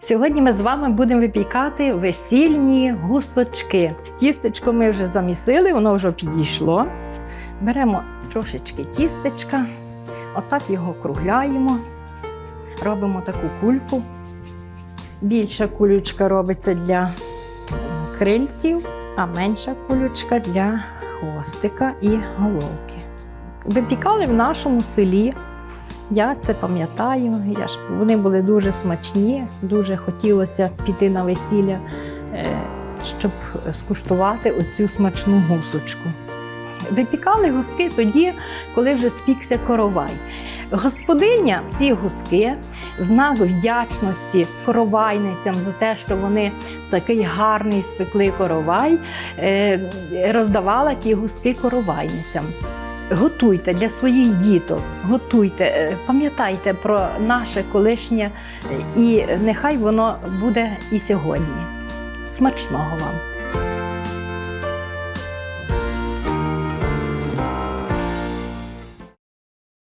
Сьогодні ми з вами будемо випікати весільні гусочки. Тістечко ми вже замісили, воно вже підійшло. Беремо трошечки тістечка, отак його кругляємо, робимо таку кульку. Більша кулючка робиться для крильців, а менша кулючка для хвостика і головки. Випікали в нашому селі. Я це пам'ятаю. Я ж, вони були дуже смачні, дуже хотілося піти на весілля, е, щоб скуштувати оцю смачну гусочку. Випікали гуски тоді, коли вже спікся коровай. Господиня ці гуски в знак вдячності коровайницям за те, що вони такий гарний спекли коровай, е, роздавала ті гуски коровайницям. Готуйте для своїх діток, готуйте, е, пам'ятайте про наше колишнє, е, і нехай воно буде і сьогодні. Смачного вам!